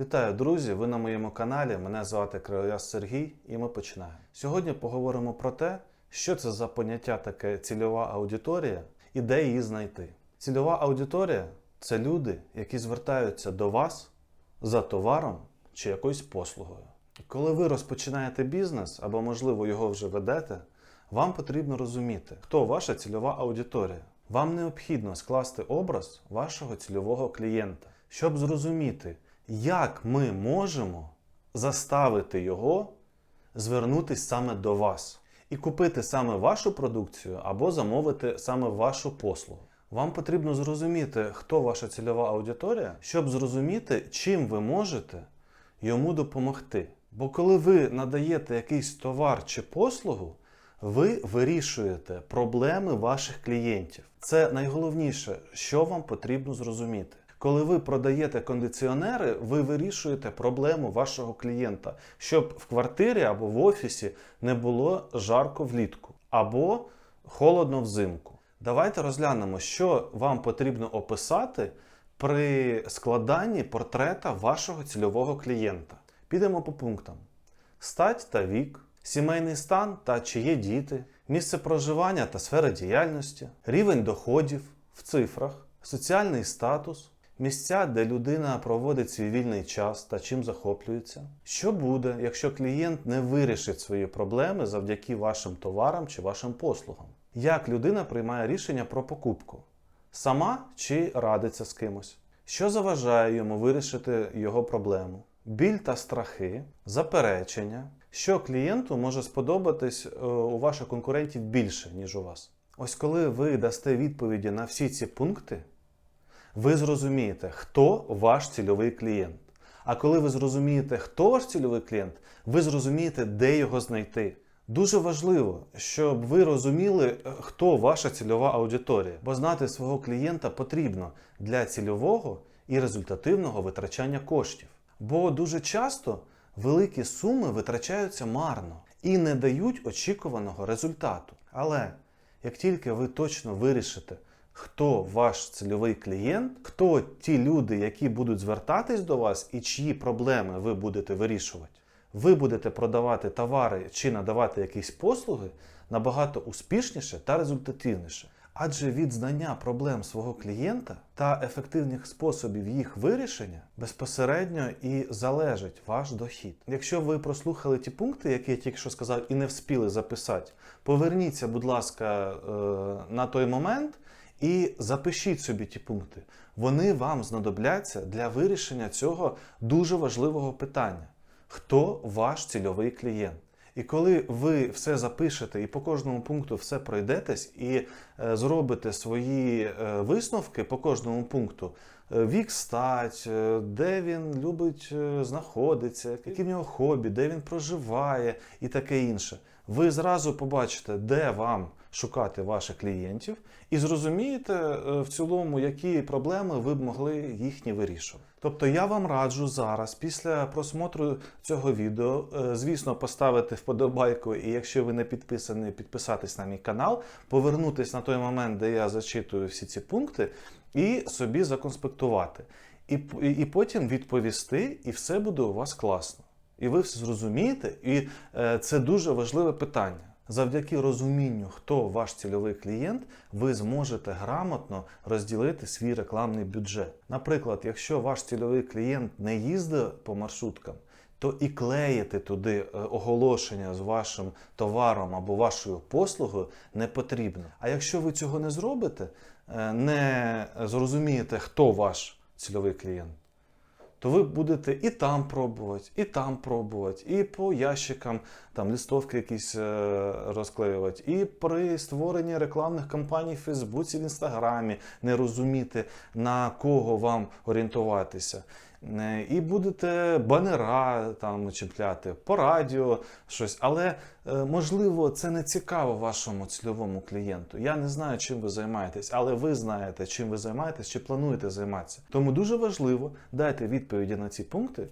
Вітаю, друзі! Ви на моєму каналі. Мене звати Кривояс Сергій, і ми починаємо. Сьогодні поговоримо про те, що це за поняття таке цільова аудиторія і де її знайти. Цільова аудиторія це люди, які звертаються до вас за товаром чи якоюсь послугою. Коли ви розпочинаєте бізнес або, можливо, його вже ведете, вам потрібно розуміти, хто ваша цільова аудиторія. Вам необхідно скласти образ вашого цільового клієнта, щоб зрозуміти, як ми можемо заставити його звернутися саме до вас і купити саме вашу продукцію або замовити саме вашу послугу. Вам потрібно зрозуміти, хто ваша цільова аудиторія, щоб зрозуміти, чим ви можете йому допомогти. Бо коли ви надаєте якийсь товар чи послугу, ви вирішуєте проблеми ваших клієнтів. Це найголовніше, що вам потрібно зрозуміти. Коли ви продаєте кондиціонери, ви вирішуєте проблему вашого клієнта, щоб в квартирі або в офісі не було жарко влітку або холодно взимку. Давайте розглянемо, що вам потрібно описати при складанні портрета вашого цільового клієнта. Підемо по пунктам: стать та вік, сімейний стан та чи є діти, місце проживання та сфера діяльності, рівень доходів в цифрах, соціальний статус, місця, де людина проводить свій вільний час та чим захоплюється. Що буде, якщо клієнт не вирішить свої проблеми завдяки вашим товарам чи вашим послугам? Як людина приймає рішення про покупку? Сама чи радиться з кимось? Що заважає йому вирішити його проблему? Біль та страхи, заперечення, що клієнту може сподобатись е, у ваших конкурентів більше, ніж у вас. Ось коли ви дасте відповіді на всі ці пункти, ви зрозумієте, хто ваш цільовий клієнт. А коли ви зрозумієте, хто ваш цільовий клієнт, ви зрозумієте, де його знайти. Дуже важливо, щоб ви розуміли, е, хто ваша цільова аудиторія, бо знати свого клієнта потрібно для цільового і результативного витрачання коштів. Бо дуже часто великі суми витрачаються марно і не дають очікуваного результату. Але як тільки ви точно вирішите, хто ваш цільовий клієнт, хто ті люди, які будуть звертатись до вас, і чиї проблеми ви будете вирішувати, ви будете продавати товари чи надавати якісь послуги набагато успішніше та результативніше. Адже від знання проблем свого клієнта та ефективних способів їх вирішення безпосередньо і залежить ваш дохід. Якщо ви прослухали ті пункти, які я тільки що сказав, і не вспіли записати, поверніться, будь ласка, е, на той момент і запишіть собі ті пункти. Вони вам знадобляться для вирішення цього дуже важливого питання: хто ваш цільовий клієнт? І коли ви все запишете і по кожному пункту все пройдетесь і е, зробите свої е, висновки по кожному пункту, е, вік стать, де він любить знаходитися, які в нього хобі, де він проживає і таке інше, ви зразу побачите, де вам шукати ваших клієнтів, і зрозумієте е, в цілому, які проблеми ви б могли їхні вирішувати. Тобто я вам раджу зараз, після просмотру цього відео, е, звісно, поставити вподобайку, і якщо ви не підписані, підписатись на мій канал, повернутись на той момент, де я зачитую всі ці пункти, і собі законспектувати. І, і, і потім відповісти, і все буде у вас класно. І ви все зрозумієте, і е, це дуже важливе питання. Завдяки розумінню, хто ваш цільовий клієнт, ви зможете грамотно розділити свій рекламний бюджет. Наприклад, якщо ваш цільовий клієнт не їздить по маршруткам, то і клеїти туди е, оголошення з вашим товаром або вашою послугою не потрібно. А якщо ви цього не зробите, е, не зрозумієте, хто ваш цільовий клієнт, то ви будете і там пробувати, і там пробувати, і по ящикам там листовки якісь е, розклеювати, і при створенні рекламних кампаній в Фейсбуці, в Інстаграмі не розуміти, на кого вам орієнтуватися. Е, І будете банера там чіпляти по радіо, щось. Але е, можливо це не цікаво вашому цільовому клієнту. Я не знаю, чим ви займаєтесь, але ви знаєте, чим ви займаєтесь, чи плануєте займатися. Тому дуже важливо дайте відповіді на ці пункти,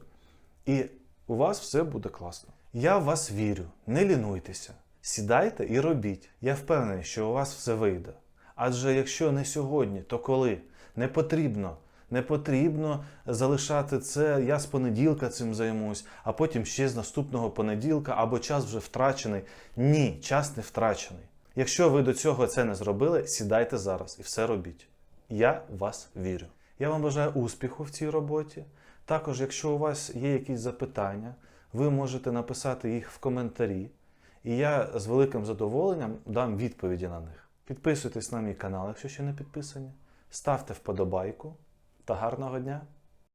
і у вас все буде класно. Я в вас вірю, не лінуйтеся, сідайте і робіть. Я впевнений, що у вас все вийде. Адже якщо не сьогодні, то коли не потрібно Не потрібно залишати це. Я з понеділка цим займусь, а потім ще з наступного понеділка, або час вже втрачений. Ні, час не втрачений. Якщо ви до цього це не зробили, сідайте зараз і все робіть. Я в вас вірю. Я вам бажаю успіху в цій роботі. Також, якщо у вас є якісь запитання, ви можете написати їх в коментарі, і я з великим задоволенням дам відповіді на них. Підписуйтесь на мій канал, якщо ще не підписані, ставте вподобайку та гарного дня!